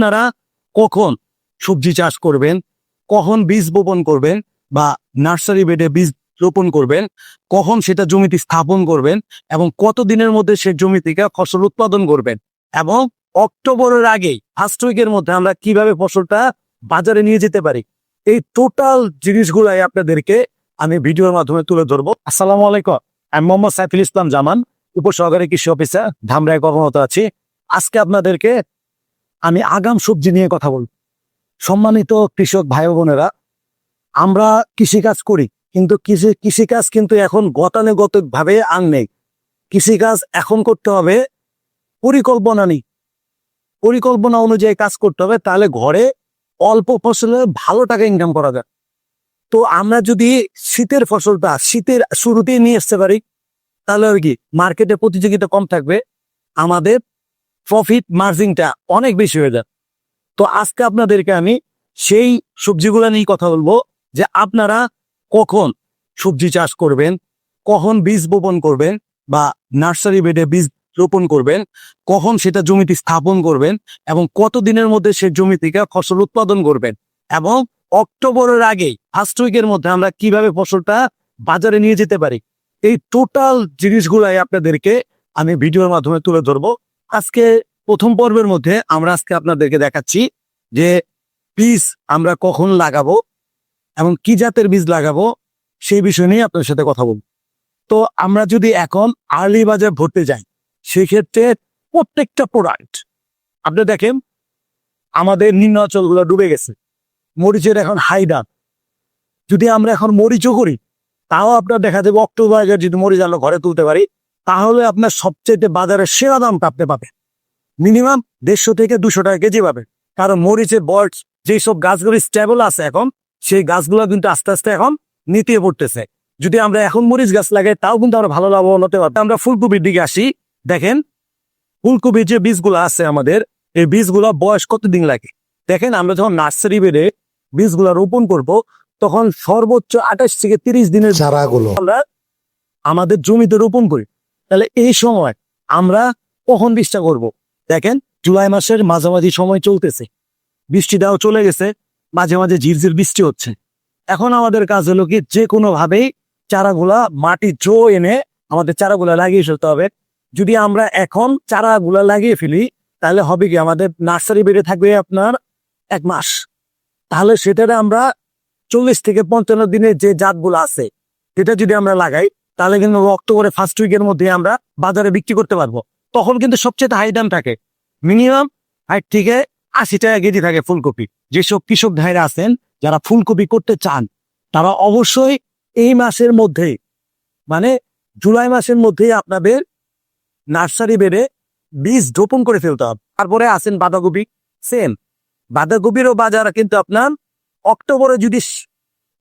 আপনারা কখন সবজি চাষ করবেন, কখন বীজ বপন করবেন বা নার্সারি বেডে বীজ রোপণ করবেন, কখন সেটা জমিতে স্থাপন করবেন এবং কত দিনের মধ্যে সে জমি থেকে ফসল উৎপাদন করবেন এবং অক্টোবরের আগেই ফার্স্ট উইকের মধ্যে আমরা কীভাবে ফসলটা বাজারে নিয়ে যেতে পারি, এই টোটাল জিনিসগুলাই আপনাদেরকে আমি ভিডিওর মাধ্যমে তুলে ধরবো। আসসালামু আলাইকুম, আমি মোহাম্মদ সাইফুল ইসলাম জামান, উপসহকারী কৃষি অফিসার ধামরায় কর্মরত আছি। আজকে আপনাদেরকে আমি আগাম সবজি নিয়ে কথা বলব। সম্মানিত কৃষক ভাই বোনেরা, আমরা কৃষিকাজ করি, কিন্তু কৃষি, কৃষিকাজ কিন্তু এখন গতানুগতিক ভাবে আন নেই। কৃষিকাজ এখন করতে হবে পরিকল্পনা নেই পরিকল্পনা অনুযায়ী কাজ করতে হবে, তাহলে ঘরে অল্প ফসলে ভালো টাকা ইনকাম করা যায়। তো আমরা যদি শীতের ফসলটা, শীতের শুরুতেই নিয়ে আসতে পারি, তাহলে আর কি মার্কেটে প্রতিযোগিতা কম থাকবে, আমাদের প্রফিট মার্জিনটা অনেক বেশি হয়ে যায়। তো আজকে আপনাদেরকে আমি সেই সবজিগুলো নিয়ে কথা বলব যে আপনারা কখন সবজি চাষ করবেন, কখন বীজ বপন করবেন বা নার্সারি বেডে বীজ রোপণ করবেন, কখন সেটা জমিতে স্থাপন করবেন এবং কত দিনের মধ্যে সে জমি থেকে ফসল উৎপাদন করবেন এবং অক্টোবরের আগেই ফার্স্ট উইকের মধ্যে আমরা কীভাবে ফসলটা বাজারে নিয়ে যেতে পারি, এই টোটাল জিনিসগুলাই আপনাদেরকে আমি ভিডিওর মাধ্যমে তুলে ধরবো। আজকে প্রথম পর্বের মধ্যে আমরা আজকে আপনাদেরকে দেখাচ্ছি যে বীজ আমরা কখন লাগাবো এবং কি জাতের বীজ লাগাবো সেই বিষয় নিয়ে আপনার সাথে কথা বলব। তো আমরা যদি এখন আর্লি বাজার ভরতে যাই, সেক্ষেত্রে প্রত্যেকটা প্রোডাক্ট আপনি দেখেন আমাদের নিম্ন অঞ্চলগুলো ডুবে গেছে। মরিচের এখন হাই দাম। যদি আমরা এখন মরিচও করি, তাও আপনার দেখা যাবে অক্টোবর যদি মরিচ আমরা ঘরে তুলতে পারি তাহলে আপনার সবচেয়ে বাজারে সেরা দামটা আপনি পাবেন মিনিমাম দেড়শো থেকে দুশো টাকা কেজি পাবেন কারণ মরিচের বর্ড যেই সব গাছগুলি স্টেবল আছে এখন সেই গাছগুলো কিন্তু আস্তে আস্তে এখন নিতিয়ে পড়তেছে। যদি আমরা এখন মরিচ গাছ লাগাই তাও কিন্তু আমরা ভালো লাভবান হতে পারব। আমরা ফুলকপির দিকে আসি। দেখেন ফুলকপির যে বীজগুলো আছে আমাদের এই বীজগুলো বয়স কতদিন লাগে? দেখেন আমরা যখন নার্সারি বেড়ে বীজগুলো রোপণ করব তখন সর্বোচ্চ আঠাশ থেকে তিরিশ দিনের চারাগুলো। আমরা আমাদের জমিতে রোপণ করি। তাহলে এই সময় আমরা কখন বীজটা করব? দেখেন, জুলাই মাসের মাঝামাঝি সময় চলতেছে। বৃষ্টিটাও চলে গেছে, মাঝে মাঝে ঝিরঝির বৃষ্টি হচ্ছে। এখন আমাদের কাজ হলো কি, যে কোনো ভাবেই চারাগুলা মাটি জো এনে আমাদের চারাগুলা লাগিয়ে ফেলতে হবে। যদি আমরা এখন চারাগুলা লাগিয়ে ফেলি, তাহলে হবে কি, আমাদের নার্সারি বেড়ে থাকবে আপনার এক মাস। তাহলে সেটারে আমরা চল্লিশ থেকে পঞ্চান্ন দিনের যে জাতগুলো আছে, সেটা যদি আমরা লাগাই তাহলে কিন্তু অক্টোবরে ফার্স্ট উইকের মধ্যে আমরা বাজারে বিক্রি করতে পারব। তখন কিন্তু সবচেয়ে হাই দাম থাকে। মিনিমাম ষাট থেকে আশি টাকা কেজি থাকে ফুলকপি। যেসব কৃষক ভাইরা আছেন, যারা ফুলকপি করতে চান, তারা অবশ্যই এই মাসের মধ্যেই মানে জুলাই মাসের মধ্যেই আপনাদের নার্সারি বেড়ে বীজ রোপণ করে ফেলতে হবে। তারপরে আছেন বাঁধাকপি। সেম বাঁধাকপিরও বাজার কিন্তু আপনার অক্টোবরে যদি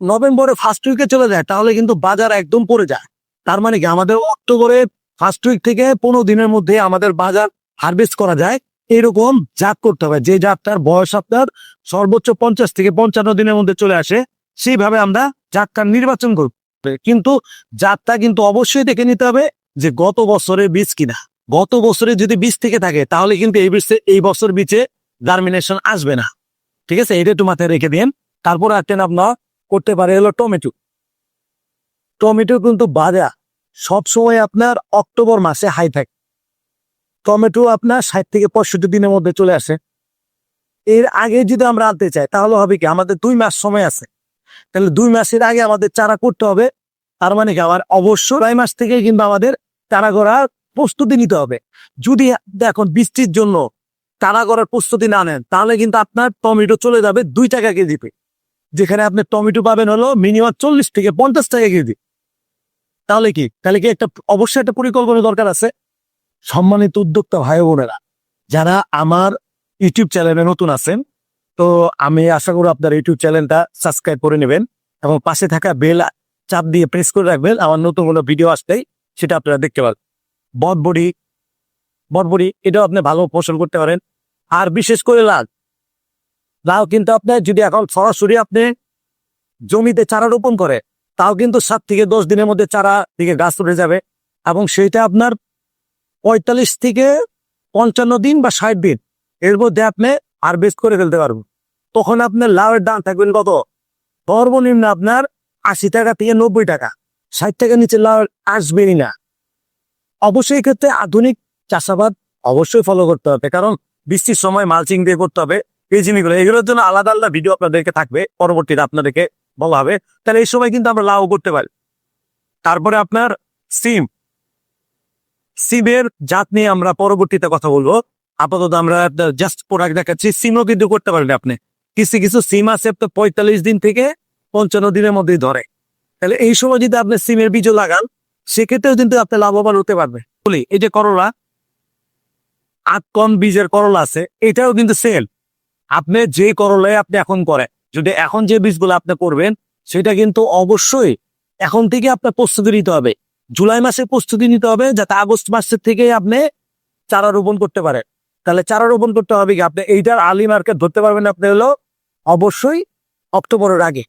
নভেম্বরে ফার্স্ট উইকে চলে যায়, তাহলে কিন্তু বাজার একদম পড়ে যায়। তার মানে কি? আমাদের অক্টোবরে ফার্স্ট উইক থেকে পনেরো দিনের মধ্যে আমাদের বাজার হারভেস্ট করা যায়। এরকম জাত করতে হবে। যে জাতটার বয়স আপনার সর্বোচ্চ পঞ্চাশ থেকে পঞ্চান্ন দিনের মধ্যে চলে আসে, সেইভাবে আমরা জাতটা নির্বাচন করব। কিন্তু জাতটা কিন্তু অবশ্যই দেখে নিতে হবে যে গত বছরের বীজ কিনা। গত বছরে যদি বীজ থেকে থাকে, তাহলে কিন্তু এই বীজে, এই বছর বীজে জার্মিনেশন আসবে না। ঠিক আছে? এটা একটু মাথায় রেখে দিন। তারপর একটা আপনার করতে পারে হলো টমেটো। টমেটো কিন্তু বাজার সবসময় আপনার অক্টোবর মাসে হাই থাকে। টমেটো আপনার ষাট থেকে পঁয়ষট্টি দিনের মধ্যে চলে আসে। এর আগে যদি আমরা আনতে চাই, তাহলে হবে কি? আমাদের দুই মাস সময় আছে। তাহলে দুই মাসের আগে আমাদের চারা করতে হবে। তার মানে কি? আমার অবশ্য ছয় মাস থেকে কিন্তু আমাদের চারা করার প্রস্তুতি নিতে হবে। যদি এখন বৃষ্টির জন্য চারা করার প্রস্তুতি না নেন, তাহলে কিন্তু আপনার টমেটো চলে যাবে দুই টাকা কেজিতে যেখানে আপনি টমেটো পাবেন হলো মিনিমাম চল্লিশ থেকে পঞ্চাশ টাকা কেজি। তাহলে কি? তাহলে কি একটা অবশ্যই একটা পরিকল্পনা দরকার আছে? সম্মানিত উদ্যোক্তা ভাই বোনেরা, যারা আমার ইউটিউব চ্যানেলে নতুন আছেন, তো আমি আশা করি আপনার ইউটিউব চ্যানেলটা সাবস্ক্রাইব করে নেবেন এবং পাশে থাকা বেল চাপ দিয়ে প্রেস করে রাখবেন। আমার নতুন কোনো ভিডিও আসতেই সেটা আপনারা দেখতে পাবেন। বটবড়ি বটবড়ি এটাও আপনি ভালো ফসল করতে পারেন। আর বিশেষ করে লাল লাউ কিন্তু আপনার যদি এখন সরাসরি আপনি জমিতে চারা রোপণ করে তাও কিন্তু সাত থেকে দশ দিনের মধ্যে চারা থেকে গাছ উঠে যাবে। এবং সেইটা আপনার পঁয়তাল্লিশ থেকে পঞ্চান্ন দিন বা ষাট দিন। এর মধ্যে আপনি হারভেস্ট করে ফেলতে পারব তখন আপনার লাউয়ের দাম থাকবেন কত? সর্বনিম্ন আপনার আশি টাকা থেকে নব্বই টাকা। ষাট টাকা নিচে লাউ আসবেনই না। অবশ্যই ক্ষেত্রে আধুনিক চাষাবাদ অবশ্যই ফলো করতে হবে। কারণ বৃষ্টির সময় মালচিং দিয়ে করতে হবে। এই জিনিসগুলো, এগুলোর জন্য আলাদা আলাদা ভিডিও আপনাদেরকে থাকবে। পরবর্তীতে আপনাদেরকে বলা হবে। তাহলে এই সময় কিন্তু আমরা লাউ করতে পারি। তারপরে আপনার সিম। সিমের জাত নিয়ে আমরা পরবর্তীতে কথা বলব। আপাতত আমরা জাস্ট প্রোডাক্ট দেখাচ্ছি। সিমও কিন্তু করতে পারেন আপনি। কিছু কিছু সিম আছে তো পঁয়তাল্লিশ দিন থেকে পঞ্চান্ন দিনের মধ্যেই ধরে। তাহলে এই সময় যদি আপনি সিমের বীজও লাগান, সেক্ষেত্রেও কিন্তু আপনি লাভবান হতে পারবে বলি, এই যে করলা, আট কম বীজের করলা আছে, এটাও কিন্তু সেল আপনি যে করলায় আপনি এখন করে যদি এখন যে বীজগুলো আপনি করবেন, সেটা কিন্তু অবশ্যই এখন থেকে আপনার প্রস্তুতি নিতে হবে। জুলাই মাসে প্রস্তুতি নিতে হবে যাতে আগস্ট মাসের থেকে আপনি চারা রোপণ করতে পারেন। তাহলে চারা রোপণ করতে হবে কি? আপনি এইটার আর্লি মার্কেট ধরতে পারবেন আপনি হলো অবশ্যই অক্টোবরের আগে।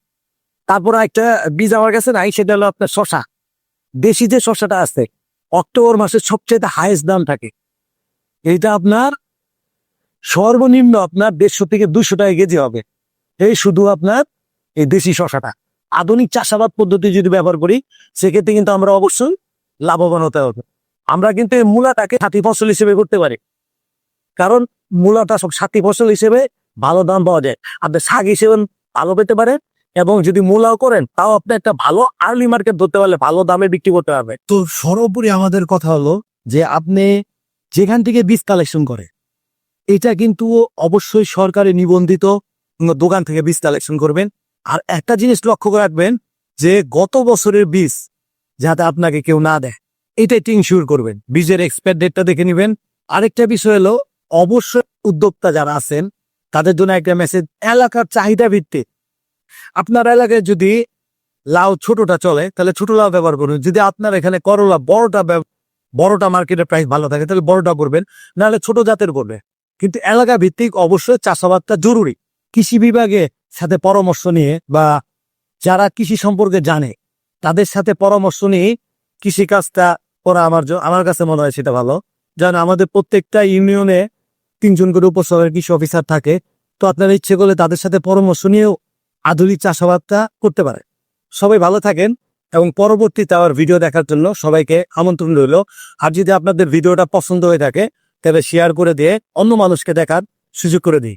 তারপর একটা বীজ আমার কাছে নাই, সেটা হলো আপনার শশা দেশি যে শশাটা আছে, অক্টোবর মাসের সবচেয়ে হাইয়েস্ট দাম থাকে। এইটা আপনার সর্বনিম্ন আপনার দেড়শো থেকে দুশো টাকা কেজি হবে। এই শুধু আপনার এই দেশি শশাটা আধুনিক চাষাবাদ পদ্ধতি যদি ব্যবহার করি, সেক্ষেত্রে কিন্তু আমরা অবশ্যই লাভবান হতে হবে। আমরা কিন্তু এই মূলাটাকে সাথী ফসল হিসেবে করতে পারি। কারণ মূলাটা সব সাথী ফসল হিসেবে ভালো দাম পাওয়া যায়। আপনি শাক হিসেবে ভালো পেতে পারেন এবং যদি মূলাও করেন, তাও আপনি একটা ভালো আর্লি মার্কেট ধরতে পারলে ভালো দামে বিক্রি করতে পারবে তো সর্বোপরি আমাদের কথা হলো যে আপনি যেখান থেকে বীজ কালেকশন করে, এটা কিন্তু অবশ্যই সরকারি নিবন্ধিত দোকান থেকে বীজ কালেকশন করবেন। আর একটা জিনিস লক্ষ্য করে রাখবেন, যে গত বছরের বীজ যাতে আপনাকে কেউ না দেয় এটা একটু করবেন। বীজের এক্সপায়ার ডেটটা দেখে নেবেন। আরেকটা বিষয় হলো, অবশ্যই উদ্যোক্তা যারা আছেন, তাদের জন্য একটা মেসেজ এলাকার চাহিদা ভিত্তিক। আপনার এলাকায় যদি লাউ ছোটটা চলে, তাহলে ছোট লাউ ব্যবহার করুন। যদি আপনার এখানে করলা বড়টা বড়টা মার্কেটের প্রাইস ভালো থাকে, তাহলে বড়টা করবেন, নাহলে ছোট জাতের করবে। কিন্তু এলাকা ভিত্তিক অবশ্যই চাষাবাদটা জরুরি। কৃষি বিভাগে সাথে পরামর্শ নিয়ে বা যারা কৃষি সম্পর্কে জানে, তাদের সাথে পরামর্শ নিয়ে কৃষি কাজটা করা আমার আমার কাছে মনে হয় সেটা ভালো। যেন আমাদের প্রত্যেকটা ইউনিয়নে তিনজন করে উপশহরের কৃষি অফিসার থাকে, তো আপনারা ইচ্ছে করলে তাদের সাথে পরামর্শ নিয়েও আধুনিক চাষাবাদটা করতে পারে। সবাই ভালো থাকেন এবং পরবর্তীতে আবার ভিডিও দেখার জন্য সবাইকে আমন্ত্রণ রইল। আর যদি আপনাদের ভিডিওটা পছন্দ হয়ে থাকে, তাহলে শেয়ার করে দিয়ে অন্য মানুষকে দেখার সুযোগ করে দিই